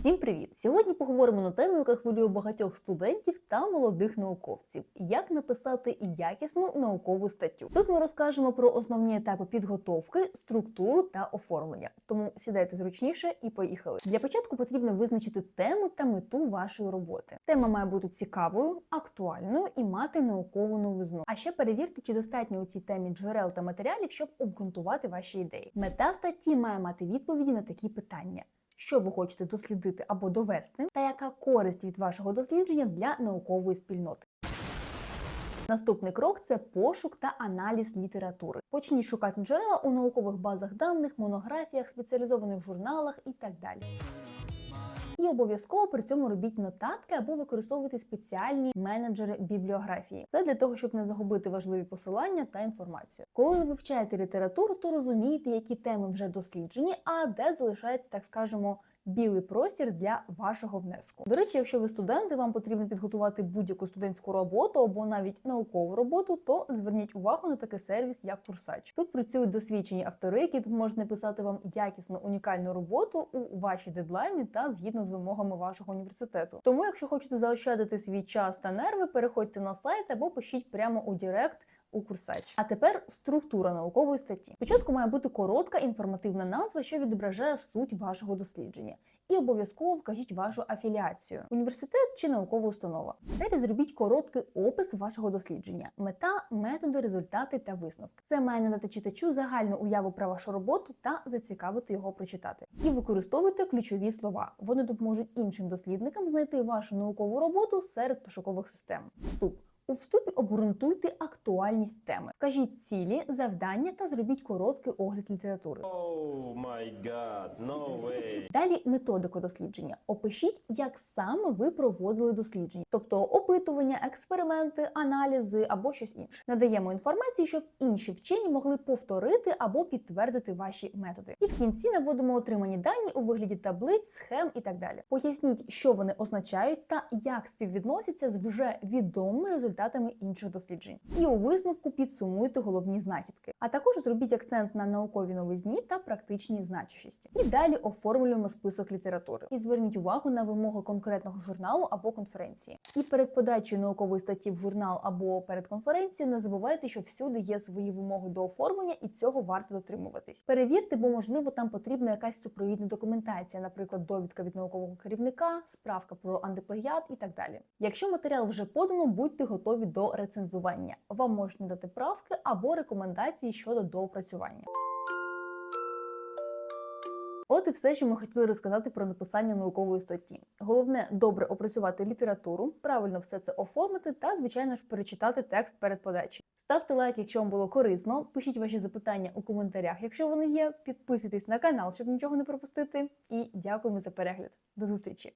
Всім привіт! Сьогодні поговоримо на тему, яка хвилює багатьох студентів та молодих науковців: як написати якісну наукову статтю. Тут ми розкажемо про основні етапи підготовки, структуру та оформлення. Тому сідайте зручніше і поїхали. Для початку потрібно визначити тему та мету вашої роботи. Тема має бути цікавою, актуальною і мати наукову новизну. А ще перевірте, чи достатньо у цій темі джерел та матеріалів, щоб обґрунтувати ваші ідеї. Мета статті має мати відповіді на такі питання що ви хочете дослідити або довести, та яка користь від вашого дослідження для наукової спільноти. Наступний крок це пошук та аналіз літератури. Почніть шукати джерела у наукових базах даних, монографіях, спеціалізованих журналах і так далі. І обов'язково при цьому робіть нотатки або використовуйте спеціальні менеджери бібліографії. Це для того, щоб не загубити важливі посилання та інформацію. Коли ви вивчаєте літературу, то розумієте, які теми вже досліджені, а де залишається, так скажемо, білий простір для вашого внеску. До речі, якщо ви студенти, вам потрібно підготувати будь-яку студентську роботу або навіть наукову роботу, то зверніть увагу на такий сервіс, як Курсач. Тут працюють досвідчені автори, які можуть написати вам якісну унікальну роботу у ваші дедлайни та згідно з вимогами вашого університету. Тому, якщо хочете заощадити свій час та нерви, переходьте на сайт або пишіть прямо у Директ у курсач. А тепер структура наукової статті. Спочатку має бути коротка інформативна назва, що відображає суть вашого дослідження. І обов'язково вкажіть вашу афіліацію, університет чи наукова установа. Далі зробіть короткий опис вашого дослідження, мета, методи, результати та висновки. Це має надати читачу загальну уяву про вашу роботу та зацікавити його прочитати. І використовуйте ключові слова. Вони допоможуть іншим дослідникам знайти вашу наукову роботу серед пошукових систем. Вступ. У вступі обґрунтуйте актуальність теми, вкажіть цілі, завдання та зробіть короткий огляд літератури. Oh my god, no way. Далі методику дослідження. Опишіть, як саме ви проводили дослідження, тобто опитування, експерименти, аналізи або щось інше. Надаємо інформацію, щоб інші вчені могли повторити або підтвердити ваші методи. І в кінці наводимо отримані дані у вигляді таблиць, схем і так далі. Поясніть, що вони означають та як співвідносяться з вже відомими результатами інших досліджень. І у висновку підсумуйте головні знахідки. А також зробіть акцент на науковій новизні та практичній значущості. І далі оформлюємо список літератури. І зверніть увагу на вимоги конкретного журналу або конференції. І перед подачею наукової статті в журнал або перед конференцією не забувайте, що всюди є свої вимоги до оформлення, і цього варто дотримуватись. Перевірте, бо можливо там потрібна якась супровідна документація, наприклад, довідка від наукового керівника, справка про антиплагіат і так далі. Якщо матеріал вже подано, будьте готові до рецензування. Вам можуть надати правки або рекомендації щодо доопрацювання. От і все, що ми хотіли розказати про написання наукової статті. Головне добре опрацювати літературу, правильно все це оформити та, звичайно ж, перечитати текст перед подачею. Ставте лайк, якщо вам було корисно. Пишіть ваші запитання у коментарях, якщо вони є. Підписуйтесь на канал, щоб нічого не пропустити. І дякуємо за перегляд. До зустрічі!